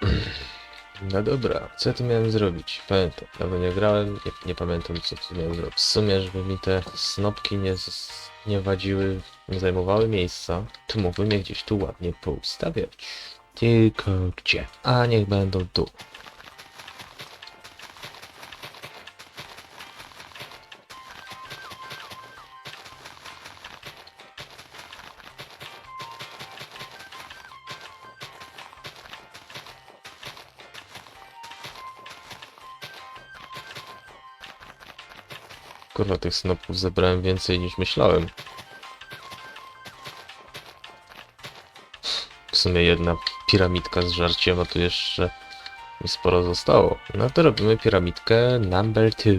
No dobra, co ja tu miałem zrobić? Pamiętam, dawno nie grałem, nie, nie pamiętam co tu miałem zrobić. W sumie, żeby mi te snopki nie, nie wadziły, nie zajmowały miejsca, to mógłbym je gdzieś tu ładnie poustawiać. Tylko gdzie? A niech będą tu. Kurwa, tych snopów zebrałem więcej niż myślałem. W sumie jedna piramidka z żarciem, a tu jeszcze mi sporo zostało. No to robimy piramidkę number two.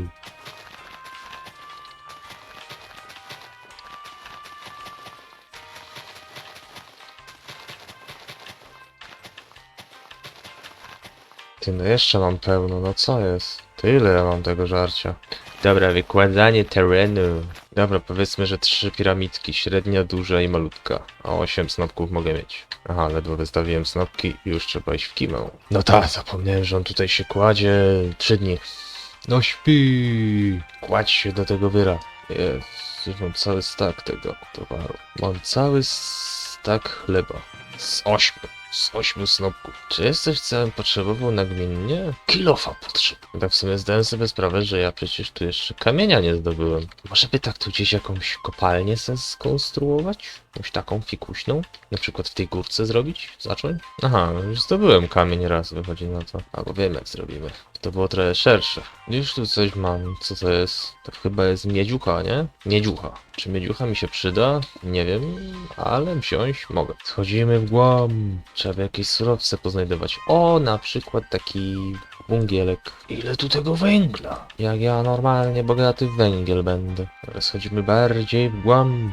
Ty, no jeszcze mam pełno, no co jest? Tyle ja mam tego żarcia. Dobra, wykładanie terenu. Dobra, powiedzmy, że trzy piramidki, średnia, duża i malutka. A osiem snopków mogę mieć. Aha, ledwo wystawiłem snopki i już trzeba iść w kimę. No tak, zapomniałem, że on tutaj się kładzie trzy dni. No śpi! Kładź się do tego wyra. Jest, mam cały stak tego towaru. Mam cały stak chleba. Z ośmiu. Z ośmiu snopków. Czy jest coś, co bym potrzebował nagminnie? Kilofa potrzeb. Tak w sumie zdałem sobie sprawę, że ja przecież tu jeszcze kamienia nie zdobyłem. Może by tak tu gdzieś jakąś kopalnię sobie skonstruować? Jakąś taką fikuśną? Na przykład w tej górce zrobić? Zacząć? Aha, już zdobyłem kamień raz, wychodzi na to. Albo wiem jak zrobimy. To było trochę szersze. Już tu coś mam. Co to jest? To chyba jest miedziucha, nie? Miedziucha. Czy miedziucha mi się przyda? Nie wiem, ale wziąć mogę. Schodzimy w głąb. Trzeba jakieś surowce poznajdować. O, na przykład taki węgielek. Ile tu tego węgla? Jak ja normalnie bogaty węgiel będę. Ale schodzimy bardziej w głąb.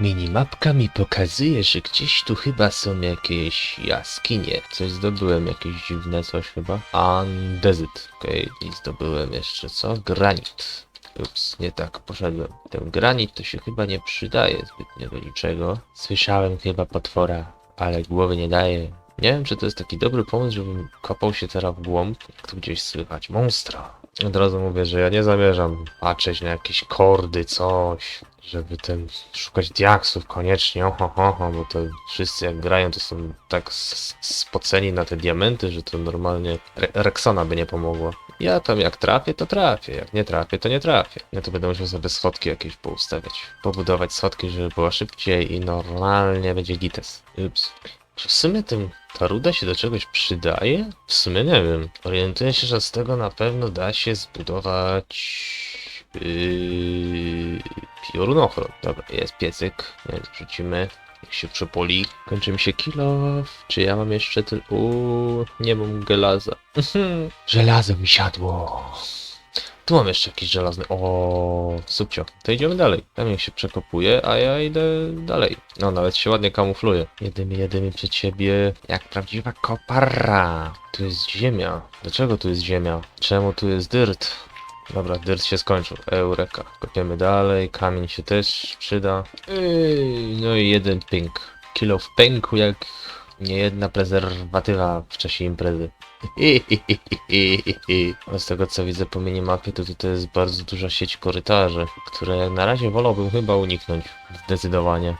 Minimapka mi pokazuje, że gdzieś tu chyba są jakieś jaskinie. Coś zdobyłem, jakieś dziwne coś chyba. Andezyt. Okej, i zdobyłem jeszcze co? Granit. Ups, nie tak poszedłem. Ten granit to się chyba nie przydaje zbytnio do niczego. Słyszałem chyba potwora, ale głowy nie daje. Nie wiem, czy to jest taki dobry pomysł, żebym kopał się teraz w głąb, jak tu gdzieś słychać monstra. Od razu mówię, że ja nie zamierzam patrzeć na jakieś kordy, coś, żeby ten szukać diaksów koniecznie, oho, ho, ho, bo to wszyscy jak grają, to są tak spoceni na te diamenty, że to normalnie Re Rexona by nie pomogła. Ja tam jak trafię, to trafię, jak nie trafię, to nie trafię. Ja to będę musiał sobie schodki jakieś poustawiać. Pobudować schodki, żeby było szybciej i normalnie będzie gites. Ups. Czy w sumie tym, ta ruda się do czegoś przydaje? W sumie nie wiem. Orientuję się, że z tego na pewno da się zbudować... Yy, piorunochron. Dobra, jest piecyk, więc wrzucimy. Jak się przepoli. Kończy mi się kilof. Czy ja mam jeszcze tyl... Uuu, nie mam żelaza. Żelazo mi siadło. Tu mam jeszcze jakiś żelazny. O, subcio. To idziemy dalej. Tam niech się przekopuje, a ja idę dalej. No, nawet się ładnie kamufluje. Jedymy, jedymy przed siebie jak prawdziwa kopara. Tu jest ziemia. Dlaczego tu jest ziemia? Czemu tu jest dyrt? Dobra, dyrt się skończył. Eureka. Kopiemy dalej. Kamień się też przyda. No i jeden ping. Kilo w pęku jak niejedna prezerwatywa w czasie imprezy. A z tego co widzę po minimapie, to tutaj jest bardzo duża sieć korytarzy, które na razie wolałbym chyba uniknąć. Zdecydowanie.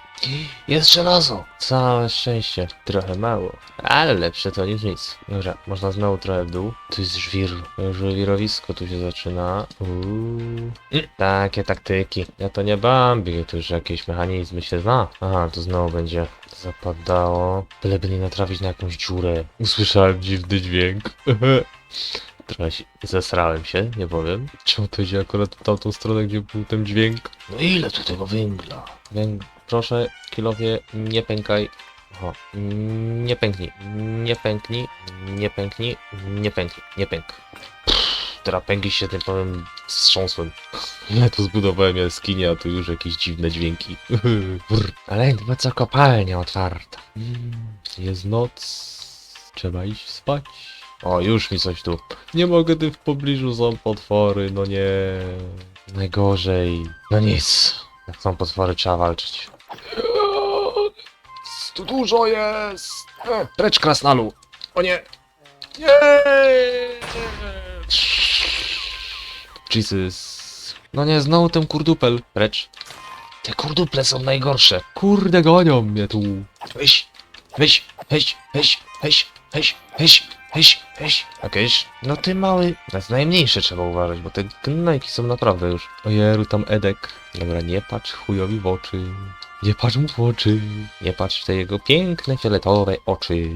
Jest żelazo! Całe szczęście. Trochę mało, ale lepsze to niż nic. Dobra, można znowu trochę w dół. Tu jest żwir. Żwirowisko tu się zaczyna. Uuu. Takie taktyki. Ja to nie Bambi, to już jakieś mechanizmy się zna. Aha, tu znowu będzie zapadało. Byleby nie natrafić na jakąś dziurę. Usłyszałem dziwny dźwięk. Trochę się zesrałem się, nie powiem. Czemu to idzie akurat w tamtą stronę, gdzie był ten dźwięk? No ile tu tego węgla? Węg... Proszę, kilowie, nie pękaj. Oho, nie pęknij, nie pęknij, nie pęknij, nie pęknij, nie pęk. Teraz pęki się tym powiem wstrząsłem. Ja tu zbudowałem jaskinię, a tu już jakieś dziwne dźwięki. Ale chyba co kopalnia otwarta. Mm, Jest noc. Trzeba iść spać. O, już mi coś tu. Nie mogę, ty w pobliżu są potwory, no nie. Najgorzej. No nic. Jak są potwory, trzeba walczyć. Tu dużo jest! E, Precz krasnalu! O nie! Nie! Jesus. No nie, znowu ten kurdupel. Precz. Te kurduple są najgorsze. Kurde, gonią mnie tu. Weź, weź, weź, weź, weź, weź, weź, weź, weź. Jakieś? No ty mały. Na najmniejsze trzeba uważać, bo te gnajki są naprawdę już. Ojeru, tam Edek. Dobra, nie patrz chujowi w oczy. Nie patrz mu w oczy. Nie patrz w te jego piękne, fioletowe oczy.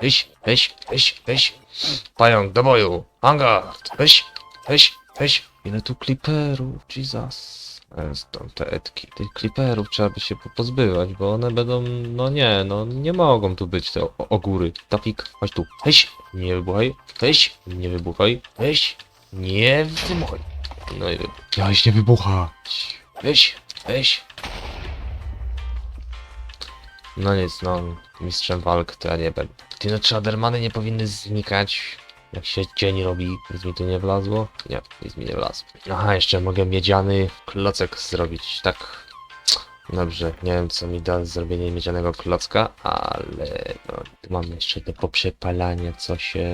Weź, weź, weź, weź. Pająk, do boju. Angard. Weź, weź, weź. Ile tu kliperów, Jesus. Jest tam te etki. Tych kliperów trzeba by się po- pozbywać, bo one będą, no nie, no nie mogą tu być te ogóry. Topik, chodź tu. Weź, nie wybuchaj. Weź, nie wybuchaj. Weź, nie wybuchaj. No i wybuch. Miałeś nie wybuchać. Weź, weź. No nic, no, mistrzem walk to ja nie będę. Ty no, czy Adermany nie powinny znikać, jak się dzień robi? Nic mi tu nie wlazło? Nie, nic mi nie wlazło. Aha, jeszcze mogę miedziany klocek zrobić, tak. Dobrze, nie wiem co mi da zrobienie miedzianego klocka, ale no, tu mamy jeszcze do poprzepalania co się...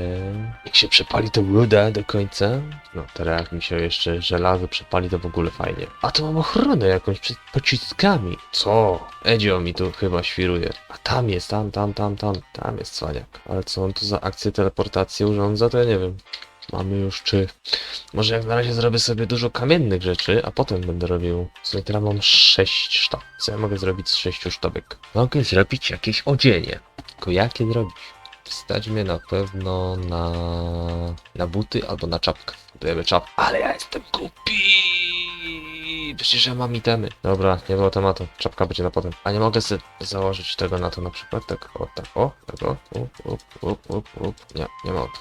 Jak się przepali to ruda do końca, no teraz jak mi się jeszcze żelazo przepali to w ogóle fajnie. A tu mam ochronę jakąś przed pociskami. Co? Edzio mi tu chyba świruje. A tam jest, tam, tam, tam, tam, tam jest cwaniak. Ale co on tu za akcję teleportacji urządza, to ja nie wiem. Mamy już czy... Może jak na razie zrobię sobie dużo kamiennych rzeczy, a potem będę robił... Sumie teraz mam 6 sztab. Co ja mogę zrobić z 6 sztabek? Mogę zrobić jakieś odzienie. Tylko jakie zrobić? Stać mnie na pewno na... na buty albo na czapkę. Dajemy czapkę. Ale ja jestem głupi! Przecież ja mam itemy. Dobra, nie było tematu. Czapka będzie na potem. A nie mogę sobie założyć tego na to na przykład? Tak, o, tak, o, tak, o, up, up, up, up, up. Nie, nie mogę.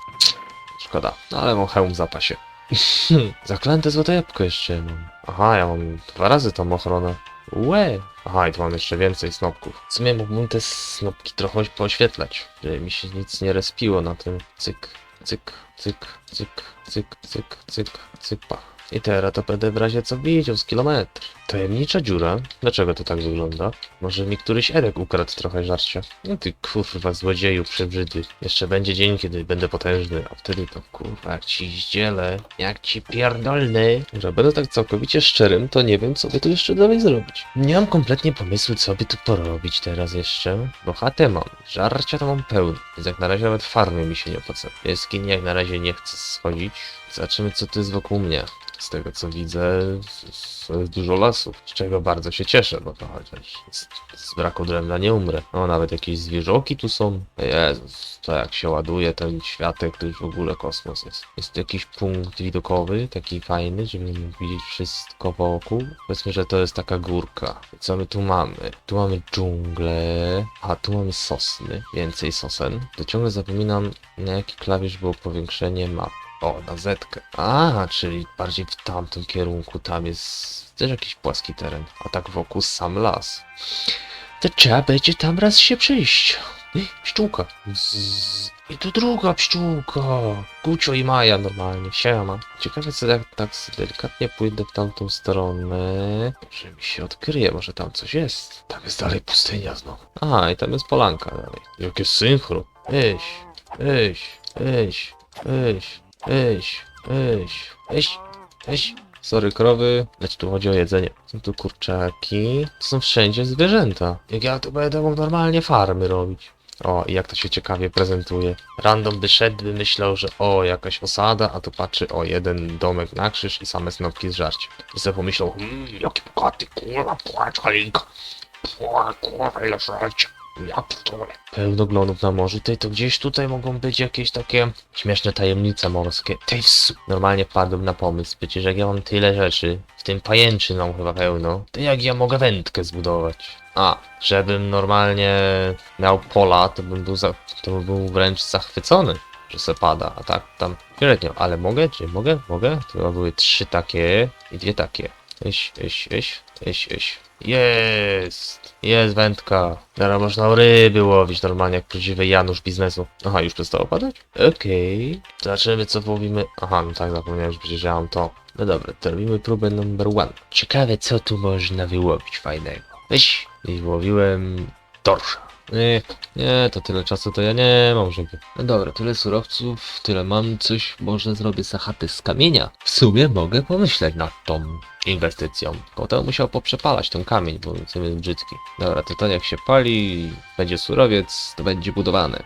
Szkoda. No ale mam hełm w zapasie. Zaklęte złote jabłko jeszcze mam. Aha, ja mam dwa razy tą ochronę. Łe! Aha, i tu mam jeszcze więcej snopków. W sumie mógłbym te snopki trochę pooświetlać, żeby mi się nic nie respiło na tym. Cyk, cyk, cyk, cyk, cyk, cyk, cyk, cyk, pach. I teraz to będę w razie co widział z kilometr. Tajemnicza dziura? Dlaczego to tak wygląda? Może mi któryś Edek ukradł trochę żarcia? No ty kurwa złodzieju przebrzydy. Jeszcze będzie dzień, kiedy będę potężny, a wtedy to kurwa ci zdzielę, jak ci pierdolny. Że będę tak całkowicie szczerym, to nie wiem co by tu jeszcze dalej zrobić. Nie mam kompletnie pomysłu co by tu porobić teraz jeszcze, bo chatę mam, żarcia to mam pełno, więc jak na razie nawet farmy mi się nie opłaca. Jaskini jak na razie nie chcę schodzić. Zobaczymy co tu jest wokół mnie. Z tego co widzę, jest dużo lasów, z czego bardzo się cieszę, bo to chociaż z, z braku drewna nie umrę. No nawet jakieś zwierzoki tu są. Jezus, to jak się ładuje ten światek, to już w ogóle kosmos jest. Jest jakiś punkt widokowy, taki fajny, żeby mógł widzieć wszystko wokół. Powiedzmy, że to jest taka górka. Co my tu mamy? Tu mamy dżunglę, a tu mamy sosny, więcej sosen. To ciągle zapominam, na jaki klawisz było powiększenie map. O, na zetkę. A, czyli bardziej w tamtym kierunku. Tam jest też jakiś płaski teren. A tak wokół sam las. To trzeba będzie tam raz się przyjść. Ej, Pszczółka. I tu druga pszczółka. Gucio i Maja normalnie. Siema. Ciekawe co tak sobie delikatnie pójdę w tamtą stronę. Może mi się odkryje, może tam coś jest. Tam jest dalej pustynia znowu. A, i tam jest polanka dalej. Jakie synchro. Eś, eś, eś, eś. Eś, eś, eś, eś. Sorry, krowy. Lecz tu chodzi o jedzenie. Są tu kurczaki. To są wszędzie zwierzęta. Jak ja tu będę mógł normalnie farmy robić. O, i jak to się ciekawie prezentuje. Random by szedł, by myślał, że o, jakaś osada, a tu patrzy, o, jeden domek na krzyż i same snopki z żarciem. I sobie pomyślał, mmm, jaki bogaty, kurwa, płacz, Halinka. Kurwa, kurwa, ile żarcia. Ja pierdolę. Na morzu. Tej to gdzieś tutaj mogą być jakieś takie śmieszne tajemnice morskie. Tej w Normalnie wpadłem na pomysł. Przecież jak ja mam tyle rzeczy, w tym pajęczyną chyba pełno, to jak ja mogę wędkę zbudować? A, żebym normalnie miał pola, to bym był, za, to bym był wręcz zachwycony, że se pada, a tak tam średnio. Ale mogę? Czy mogę? Mogę? To były trzy takie i dwie takie. Eś, eś, eś, eś, eś. Jest! Jest wędka. Teraz można ryby łowić normalnie jak prawdziwy Janusz biznesu. Aha, już przestało padać? Okej. Zobaczymy co połowimy. Aha, no tak, zapomniałem, że przecież ja mam to. No dobra, to robimy próbę number one. Ciekawe co tu można wyłowić fajnego. Weź! I wyłowiłem dorsza. Nie, nie, to tyle czasu to ja nie mam, żeby... No dobra, tyle surowców, tyle mam, coś może zrobię za z kamienia. W sumie mogę pomyśleć nad tą inwestycją. To musiał poprzepalać ten kamień, bo jest brzydki. Dobra, to to jak się pali, będzie surowiec, to będzie budowane.